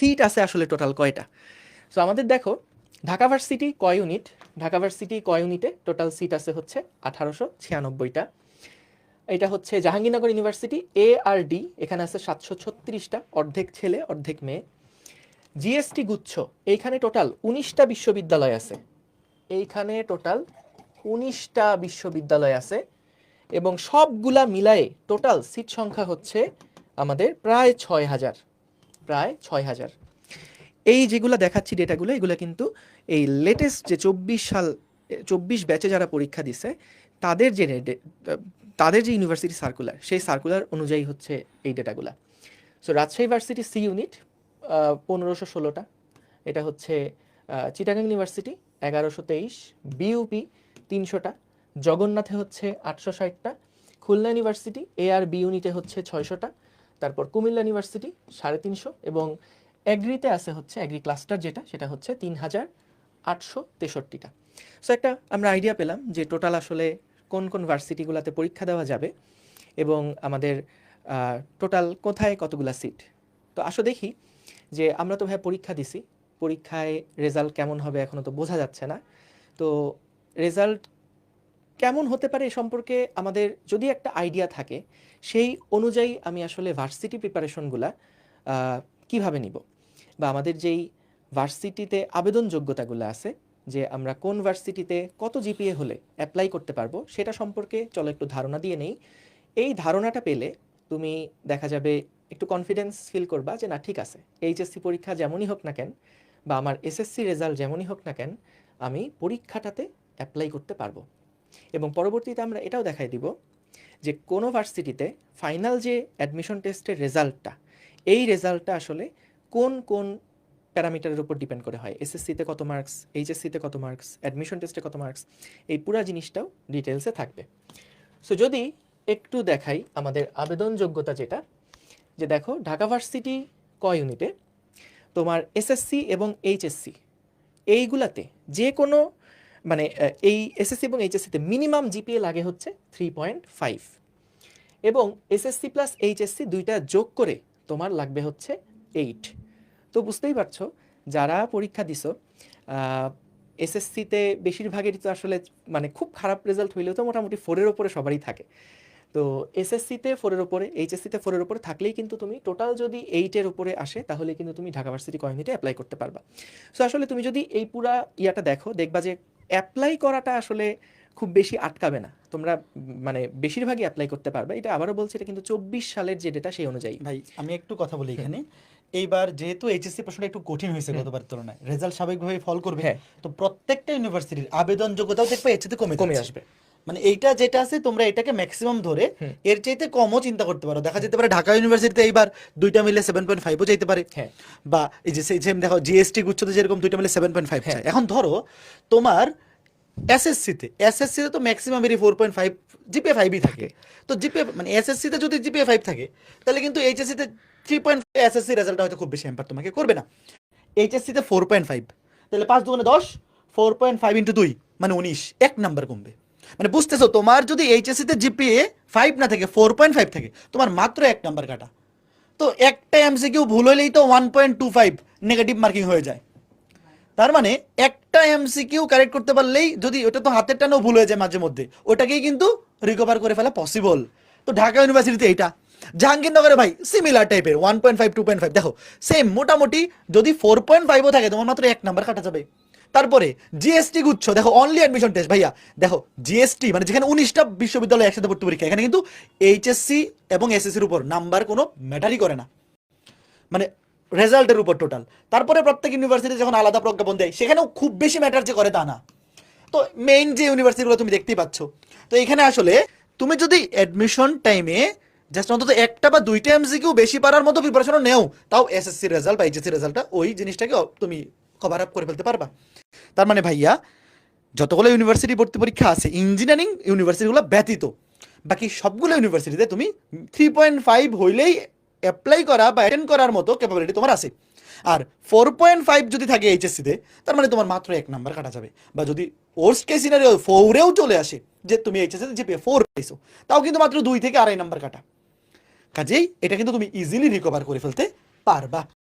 Seat আছে আসলে total কয়টা? সো আমাদের দেখো, ঢাকা ভার্সিটি কয় ইউনিট ঢাকা ভার্সিটি কয় ইউনিটে টোটাল সিট আছে হচ্ছে আঠারোশো ছিয়ানব্বইটা। এটা হচ্ছে জাহাঙ্গীরনগর ইউনিভার্সিটি এ আর ডি এখানে আছে সাতশো ছত্রিশটা, অর্ধেক ছেলে, অর্ধেক মেয়ে। জিএসটি গুচ্ছ, এইখানে টোটাল উনিশটা বিশ্ববিদ্যালয় আছে। এইখানে টোটাল উনিশটা বিশ্ববিদ্যালয় আছে এবং সবগুলা মিলায়ে টোটাল সিট সংখ্যা হচ্ছে আমাদের প্রায় ছয় হাজার। প্রায় ছয় হাজার এই যেগুলো দেখাচ্ছি ডেটাগুলো, এগুলো কিন্তু এই লেটেস্ট যে চব্বিশ সাল, চব্বিশ ব্যাচে যারা পরীক্ষা দিছে, তাদের যে তাদের যে ইউনিভার্সিটি সার্কুলার সেই সার্কুলার অনুযায়ী হচ্ছে এই ডেটাগুলা। So Rajshahi varsity C unit পনেরোশো ষোলোটা। এটা হচ্ছে চিটাগাং ইউনিভার্সিটি এগারোশো তেইশ। বিইউপি তিনশোটা। জগন্নাথে হচ্ছে আটশো ষাটটা। খুলনা ইউনিভার্সিটি এ আর বি ইউনিটে হচ্ছে ছয়শোটা। তারপর কুমিল্লা ইউনিভার্সিটি সাড়ে তিনশো এবং অ্যাগ্রিতে আছে হচ্ছে অ্যাগ্রি ক্লাস্টার যেটা, সেটা হচ্ছে তিন হাজার আটশো তেষট্টিটা। সো একটা আমরা আইডিয়া পেলাম যে টোটাল আসলে কোন কোন ভার্সিটিগুলোতে পরীক্ষা দেওয়া যাবে এবং আমাদের টোটাল কোথায় কতগুলা সিট তো আসো দেখি যে আমরা তো ভাই পরীক্ষা দিছি, পরীক্ষায় রেজাল্ট কেমন হবে এখনও তো বোঝা যাচ্ছে না। তো রেজাল্ট কেমন হতে পারে এ সম্পর্কে আমাদের যদি একটা আইডিয়া থাকে, সেই অনুযায়ী আমি আসলে ভার্সিটি প্রিপারেশনগুলা কীভাবে নিব? বা আমাদের যেই ভার্সিটিতে আবেদন যোগ্যতাগুলো আছে, যে আমরা কোন ভার্সিটিতে কত জিপিএ হলে অ্যাপ্লাই করতে পারব, সেটা সম্পর্কে চলো একটু ধারণা দিয়ে নেই। এই ধারণাটা পেলে তুমি দেখা যাবে একটু কনফিডেন্স ফিল করবা যে না, ঠিক আছে এইচএসসি পরীক্ষা যেমনই হোক না কেন, বা আমার এসএসসি রেজাল্ট যেমনই হোক না কেন, আমি পরীক্ষাটাতে অ্যাপ্লাই করতে পারব। এবং পরবর্তীতে আমরা এটাও দেখাই দিব যে কোনো ভার্সিটিতে ফাইনাল যে অ্যাডমিশন টেস্টের রেজাল্টটা, এই রেজাল্টটা আসলে কোন কোন প্যারামিটারের উপর ডিপেন্ড করে হয়? এসএসসিতে কত মার্কস, এইচএসসিতে কত মার্কস, অ্যাডমিশন টেস্টে কত মার্কস, এই পুরা জিনিসটাও ডিটেলসে থাকবে। সো যদি একটু দেখাই আমাদের আবেদন যোগ্যতা যেটা, যে দেখো ঢাকা ভার্সিটি ক ইউনিটে তোমার এসএসসি এবং এইচএসসি, এইগুলাতে যে কোনো মানে এই এসএসসি এবং এইচএসসিতে মিনিমাম জিপিএ লাগে হচ্ছে থ্রি পয়েন্ট ফাইভ এবং এসএসসি প্লাস এইচএসসি দুইটা যোগ করে তোমার লাগবে হচ্ছে এইট তো বুঝতেই পারছ, যারা পরীক্ষা দিছো এসএসসিতে বেশিরভাগেরই তো আসলে মানে খুব খারাপ রেজাল্ট হইলেও তো মোটামুটি ফোরের ওপরে সবারই থাকে। তো এসএসসিতে ফোরের ওপরে এইচএসসিতে ফোরের ওপরে থাকলেই কিন্তু তুমি টোটাল যদি এইটের উপরে আসে, তাহলে কিন্তু তুমি ঢাকা ভার্সিটি কমিউনিটি অ্যাপ্লাই করতে পারবা। সো আসলে তুমি যদি এই পুরা ইয়াটা দেখো, দেখবা যে অ্যাপ্লাই করাটা আসলে খুব বেশি আটকাবে না। তোমরা মানে বেশিরভাগই অ্যাপ্লাই করতে পারবে। এটা আবারও বলছি এটা কিন্তু চব্বিশ সালের যে ডেটা সেই অনুযায়ী। ভাই আমি একটু কথা বলি এখানে। এইবার যেহেতু এইচএসসি প্রশ্নটা একটু কঠিন হয়েছে গতবার তুলনায়। রেজাল্ট স্বাভাবিকভাবে ফল করবে। হ্যাঁ। তো প্রত্যেকটা ইউনিভার্সিটির আবেদন যোগ্যতাও দেখবে এইচএসসি কমে কমে আসবে। মানে এইটা যেটা আছে তোমরা এটাকে ম্যাক্সিমাম ধরে এর চাইতে কমও চিন্তা করতে পারো। দেখা যেতে পারে ঢাকা ইউনিভার্সিটিতে এইবার দুইটা মিলে সেভেন পয়েন্ট ফাইভও চাইতে পারে। হ্যাঁ। বা এই যে সেম দেখো জিএসটি গুচ্ছতে যেরকম দুইটা মিলে সেভেন পয়েন্ট ফাইভ হ্যাঁ। এখন ধরো তোমার এসএসসিতে এসএসসিতে তো ম্যাক্সিমাম এরই ফোর পয়েন্ট ফাইভ জিপিএ ফাইভই থাকে। তো জিপিএ মানে এসএসসিতে যদি জিপিএ ফাইভ থাকে তাহলে কিন্তু এইচএসসিতে থ্রি পয়েন্ট ফাইভ এসএসসি রেজাল্টটা হয়তো খুব বেশি হ্যাম্পার তোমাকে করবে না। এইচএসসিতে ফোর পয়েন্ট ফাইভ তাহলে পাঁচ দুগুণে দশ ফোর পয়েন্ট ফাইভ ইন্টু দুই মানে উনিশ এক নাম্বার কমবে। মানে বুঝতেছো, তোমার যদি এইচএসসিতে জিপিএ ফাইভ না থাকে ফোর পয়েন্ট ফাইভ থাকে, তোমার মাত্র এক নাম্বার কাটা। তো একটা এমসিকিউ ভুল হলেই তো one point two five negative marking হয়ে যায়। তার মানে একটা এমসিকিউ কারেক্ট করতে পারলেই যদি ওটা তো হাতের টানেও ভুল হয়ে যায় মাঝে মধ্যে, ওটাকেই কিন্তু রিকভার করে ফেলা পসিবল তো ঢাকা ইউনিভার্সিটিতে এইটা। জাহাঙ্গীরনগরে ভাই সিমিলার টাইপের one point five two point five দেখো সেম মোটামুটি যদি ফোর পয়েন্ট ফাইভও থাকে, তোমার মাত্র এক নাম্বার কাটা যাবে। তারপরে জিএসটি গুচ্ছ, দেখো অনলি অ্যাডমিশন টেস্ট ভাইয়া, দেখো জিএসটি মানে যেখানে উনিশটা বিশ্ববিদ্যালয় একসাথে ভর্তি পরীক্ষা, এখানে কিন্তু এইচএসসি এবং এসএসসির উপর নাম্বার কোনো ম্যাটারই করে না। মানে রেজাল্টের উপর টোটাল তারপরে প্রত্যেক ইউনিভার্সিটি যখন আলাদা প্রজ্ঞাপন দেয়, সেখানেও খুব বেশি ম্যাটার যে করে তা না। তো মেইন যে ইউনিভার্সিটিগুলো তুমি দেখতেই পাচ্ছ। তো এখানে আসলে তুমি যদি অ্যাডমিশন টাইমে জাস্ট অন্তত একটা বা দুইটা এমসিকিউ বেশি পারার মতো প্রিপারেশনও নেও, তাও এসএসসি রেজাল্ট বা এইচএসসি রেজাল্টটা ওই জিনিসটাকে তুমি কভার আপ করে ফেলতে পারবা। তার মানে ভাইয়া, যতগুলো ইউনিভার্সিটি ভর্তি পরীক্ষা আছে ইঞ্জিনিয়ারিং ইউনিভার্সিটিগুলো ব্যতীত, বাকি সবগুলো ইউনিভার্সিটিতে তুমি থ্রি পয়েন্ট ফাইভ হইলেই অ্যাপ্লাই করা বা অ্যাটেন্ড করার মতো ক্যাপাবিলিটি তোমার আছে। আর ফোর পয়েন্ট ফাইভ যদি থাকে এইচএসসিতে তার মানে তোমার মাত্র এক নাম্বার কাটা যাবে। বা যদি ওর্স কেস সিনারিও ফোরেও চলে আসে, যে তুমি এইচএসসিতে জিপিএ ফোর পাইছো, তাও কিন্তু মাত্র দুই থেকে আড়াই নাম্বার কাটা। কাজেই এটা কিন্তু তুমি ইজিলি রিকভার করে ফেলতে পারবা।